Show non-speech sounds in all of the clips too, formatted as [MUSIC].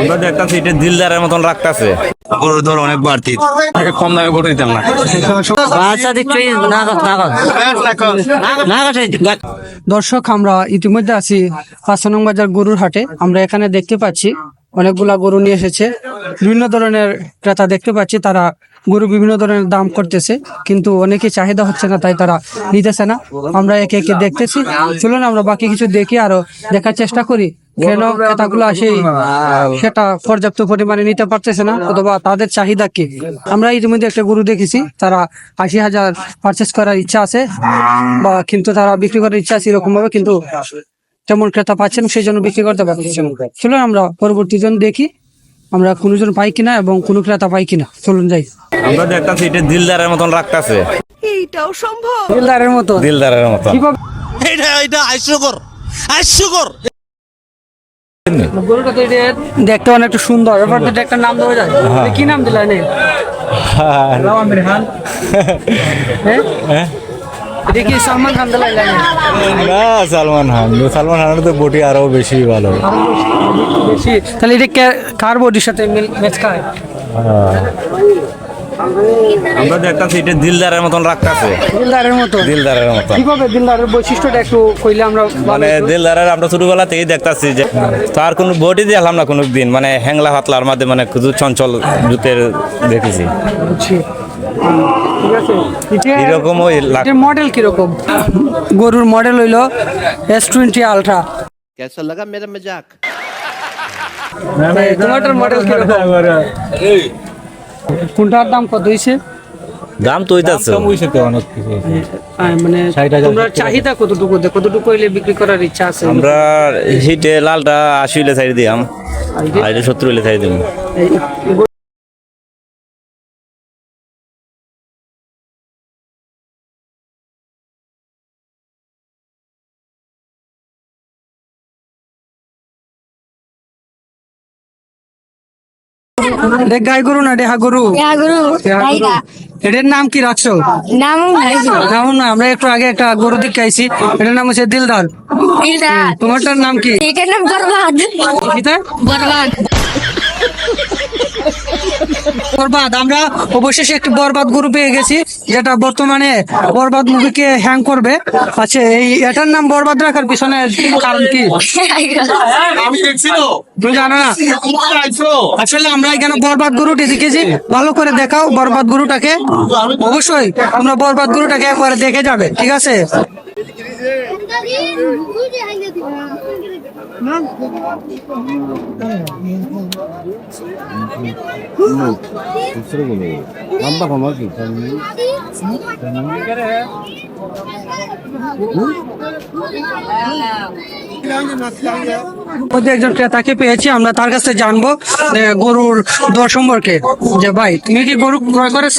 আমরা দেখতাছি এটা দিলদারের মতন রাখতাছে। গরুর দর অনেক বাড়তি। কম দামে গরু দিতাম না। দর্শক আমরা ইতিমধ্যে আছি পাঁচনং বাজার গরুর হাটে। আমরা এখানে দেখতে পাচ্ছি অনেকগুলা গরু নিয়ে এসেছে। বিভিন্ন ধরনের ক্রেতা দেখতে পাচ্ছি তারা গরু বিভিন্ন ধরনের দাম করতেছে কিন্তু অনেকে চাহিদা হচ্ছে না তাই তারা নিতেছে না। আমরা একে একে দেখতেছি। চলুন আমরা বাকি কিছু দেখি আরও দেখার চেষ্টা করি। কেন ক্রেতাগুলো আসে? সেটা পর্যাপ্ত পরিমাণে নিতে পারতেছে না অথবা তাদের চাহিদা কি? আমরা ইতিমধ্যে একটা গরু দেখেছি তারা আশি হাজার পারচেস করার ইচ্ছা আছে বা কিন্তু তারা বিক্রি করার ইচ্ছা আছে এরকম ভাবে কিন্তু তেমন ক্রেতা পাচ্ছেন সেই জন্য বিক্রি করতে পারছেন চলুন আমরা পরবর্তী জন দেখি আমরা কোনো জন পাই কিনা এবং কোনো ক্রেতা পাই কিনা। চলুন যাই। আমরা দেখতাছি এটা দিলদারের মতন রাখতাছে। এইটাও সম্ভব। দিলদারের মতো দিলদারের কীভাবে এটা এটা দেখতে অনেকটা সুন্দর। এবার তো একটা নাম দেওয়া যায়। এটা কি নাম দিলা নে হ্যাঁ। এটা কি সালমান খান না সালমান খান। সালমান খানের তো বটি আরও বেশি ভালো। বেশি তাহলে এটা কার বডির সাথে ম্যাচ খায়? আমরা দেখতেছি এটা দিলদারের মতন রাখতেছে। দিলদারের মতো? দিলদারের মতো কীভাবে দিলদারের বৈশিষ্ট্যটা একটু কইলে আমরা মানে দিলদারের আমরা ছোটবেলা থেকেই দেখতেছি যে তার কোনো বডি দেখলাম না কোনো দিন মানে হ্যাংলা হাতলার মধ্যে মানে কিছু চঞ্চল জুতের দেখেছি। এরকম ওই মডেল কীরকম? গরুর মডেল হইল এস টোয়েন্টি আলট্রা কেসা লাগা মেরা মজাক তোমারটার মডেল কীরকম? [LAUGHS] কোনটার দাম কত হইছে? দাম তো হইতাছে। অনেক কিছু মানে তোমরা চাহিদা কতটুকু দে- কতটুকু হইলে বিক্রি করার ইচ্ছা আছে? আমরা হিটে লালটা আশি হইলে ছাড়ি দিয়াম। আর এটা সত্তর হইলে ছাড়ি দিম। গাই গরু না গরু। গরু এটার নাম কি রাখছো? নাম নাম না আমরা একটু আগে একটা গরু দিকে আইছি এটার নাম হচ্ছে দিলদার। তোমারটার নাম কি? এটার নাম বরবাদ। বরবাদ। বরবাদ আমরা অবশেষে একটি বরবাদ গরু পেয়ে গেছি যেটা বর্তমানে বরবাদ মুভিকে হ্যাং করবে। আচ্ছা এই এটার নাম বরবাদ রাখার পিছনে কারণ কি? তুমি জানো না? আসলে আমরা এখানে বরবাদ গরুটি দেখেছি। ভালো করে দেখাও বরবাদ গরুটাকে। অবশ্যই আমরা বরবাদ গরুটাকে একবারে দেখে যাবে ঠিক আছে? 쓰레기 먹어. 남바 가마지. 응? মধ্যে একজন ক্রেতাকে পেয়েছি আমরা তার কাছে জানব গরুর দর সম্পর্কে। যে ভাই তুমি কি গরু ক্রয় করেছ?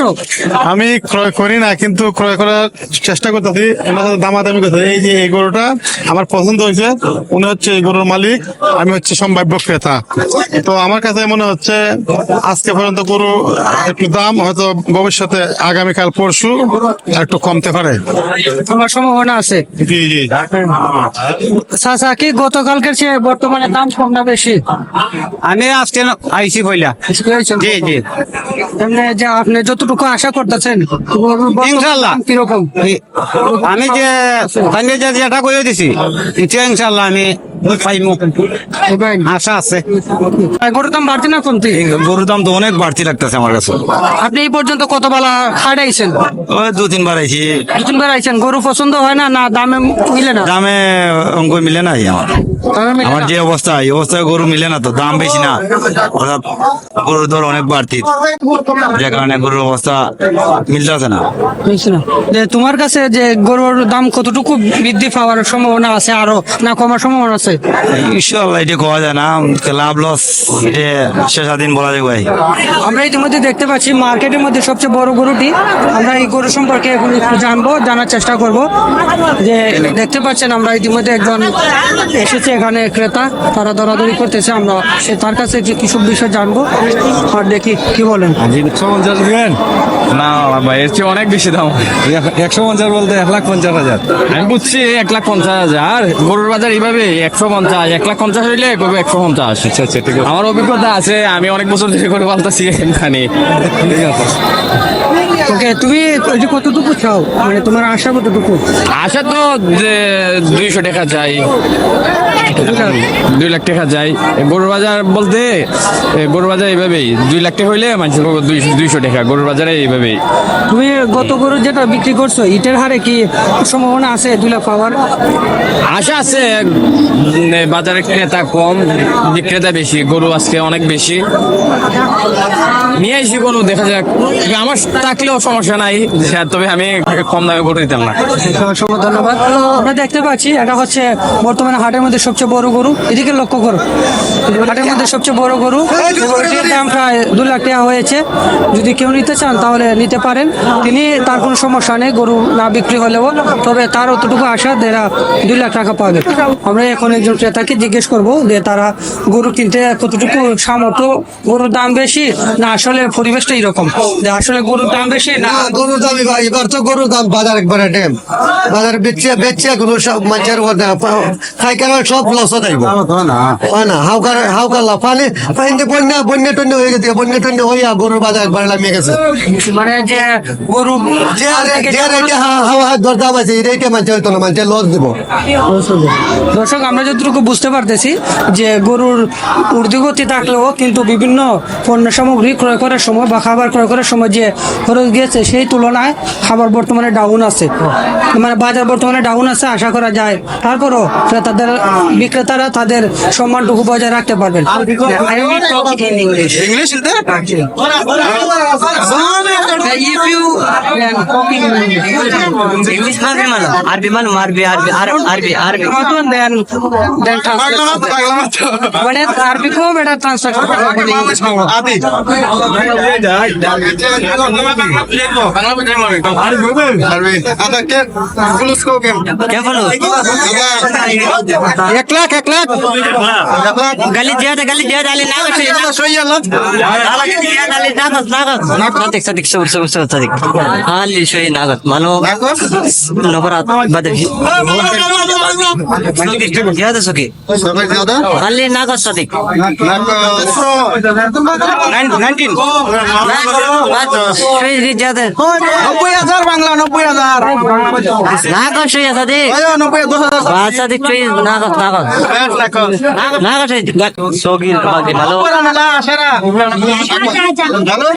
আমি ক্রয় করি না কিন্তু ক্রয় করার চেষ্টা করতেছি। এনার সাথে দামাদামি করতে এই যে এই গরুটা আমার পছন্দ হয়েছে উনি হচ্ছে এই গরুর মালিক আমি হচ্ছে সম্ভাব্য ক্রেতা। তো আমার কাছে মনে হচ্ছে আজকে পর্যন্ত গরু একটু দাম হয়তো ভবিষ্যতে আগামীকাল পরশু একটু কমতে পারে। সম্ভাবনা আছে? জি জি। চাচা কি বর্তমানে দাম কম না বেশি? আমি আজকে আইসি পয়লা জি জি। যে আপনি যতটুকু আশা করতেছেন ইনশাল্লাহ। কীরকম? আমি যে যেটা করে দিছি ইনশাল্লাহ আমি আশা আছে। গরুর দাম বাড়ছে না কমতি? গরুর দাম তো অনেক বাড়তি লাগতেছে আমার কাছে। আপনি এই পর্যন্ত কত বেলা খাটাইছেন ওই দু তিনবার আইছি। দু তিনবার আইছেন। গরু পছন্দ হয় না? না দামে মিলে না? দামে অঙ্ক মিলে নাই আমার। আমার যে অবস্থা এই অবস্থায় গরু মিলে না তো দাম বেশি না। অর্থাৎ গরুর দর অনেক বাড়তি। যে কারণে গরুর অবস্থা মিলতেছে না। তোমার কাছে যে গরুর দাম কতটুকু বৃদ্ধি পাওয়ার সম্ভাবনা আছে আরও না কমার সম্ভাবনা আছে? ইনশাল্লাহ এটা কোয়া যায় না। লাভ লস এটা শেষাদিন বলা যায় ভাই। আমরা ইতিমধ্যে দেখতে পাচ্ছি মার্কেটের মধ্যে সবচেয়ে বড় গরুটি। আমরা এই গরু সম্পর্কে এখন একটু জানব জানার চেষ্টা করব। যে দেখতে পাচ্ছেন আমরা ইতিমধ্যে একজন এসেছে এখানে ক্রেতা। তারা দরাদরি করতেছে আমরা সে তার কাছে যে কিছু বিষয় জানব। আর দেখি কি বলেন? একশো পঞ্চাশ দিবেন? না ভাই এর চেয়ে অনেক বেশি দাম। একশো পঞ্চাশ বলতে এক লাখ পঞ্চাশ হাজার। আমি বুঝছি এক লাখ পঞ্চাশ হাজার। গরুর বাজার এইভাবে একশো পঞ্চাশ এক লাখ পঞ্চাশ হইলে কবে একশো পঞ্চাশ। আচ্ছা আচ্ছা ঠিক আছে। আমার অভিজ্ঞতা আছে আমি অনেক বছর ধরে করে পালতেছি এখানে। ঠিক আছে। ওকে তুমি ওই যে কতটুকু চাও? মানে তোমার আশা কতটুকু? আশা তো যে দুইশো টাকা চাই। দুই লাখ টাকা চাই গরুর বাজার বলতে গরুর বাজার এইভাবেই। দুই লাখ টাকা হইলে মানুষের দুইশো টাকা। গরুর বাজারে এইভাবেই। তুমি গত গরু যেটা বিক্রি করছ ইটের হারে কি সম্ভাবনা আছে দুই লাখ পাওয়ার? আশা আছে। বাজারে ক্রেতা কম বিক্রেতা বেশি গরু আজকে অনেক বেশি। নিয়ে আসি গরু দেখা যাক। আমার থাকলেও সমস্যা নাই তবে আমি কম দামে গরু দিতাম না। অসংখ্য ধন্যবাদ। আমরা দেখতে পাচ্ছি এটা হচ্ছে বর্তমানে হাটের মধ্যে সবচেয়ে বড় গরু? এদিকে লক্ষ্য করো। হাটের মধ্যে সবচেয়ে বড় গরু দাম প্রায় দু লাখ টাকা হয়েছে। যদি কেউ নিতে চান, তাহলে নিতে পারেন। তিনি তার কোনো সমস্যা নেই, গরু না বিক্রি হলেও। তবে তার অতটুকু আশা দেড়া দুই লাখ টাকা পাবে। আমরা এখন একজন ক্রেতাকে জিজ্ঞেস করব যে তারা গরু কিনতে কতটুকু সামর্থ্য, গরুর দাম বেশি, না আসলে পরিবেশটা এরকম? যে আসলে গরুর দাম বেশি, না গরুর দাম এবার তো গরুর দাম বাজার একবারে ডেম বাজার বেচে বেচে গরু সব মানুষের খাইকার সব লস দেব হয় না হাউকার হাউকার লাভ পানি পানি বন্যা বন্যা টন্য হয়ে গেছে বন্যা টন্য হইয়া গরুর বাজার একবারে নামিয়ে গেছে। মানে যে গরু যে যে রেটে হাওয়া দর দাম আছে এই রেটে মানুষ হইতো না মানুষের লস দিব। দর্শক আমরা যতটুকু বুঝতে পারতেছি যে গরুর ঊর্ধ্বগতি থাকলেও কিন্তু বিভিন্ন পণ্য সামগ্রী ক্রয় করার সময় বা খাবার ক্রয় করার সময় যে খরচ গিয়েছে সেই তুলনায় খাবার বর্তমানে ডাউন আছে। মানে বাজার বর্তমানে ডাউন আছে আশা করা যায়। তারপরও ক্রেতাদের বিক্রেতারা তাদের সম্মানটুকু বজায় রাখতে পারবেন. English if you are copying English Malay Malay, Arabic Malay, Arabic, Arabic, Arabic, Arabic. Then then translate. But if Arabic हो बेटा translate. आदि. एक लाख एक लाख गली ज्यादा गली ज्यादा डाली ना सोई ना सदिक सदिक مسلم صديق هل شوي نعرف ما نو نبرات بدر زيادة سوكي هل نعرف صديق 19 شوي زيادة 90000 بانلا 90000 نعرف شوي صديق ايوه 90000 بعد صديق شوي نعرف نعرف نعرف نعرف سوكي مالو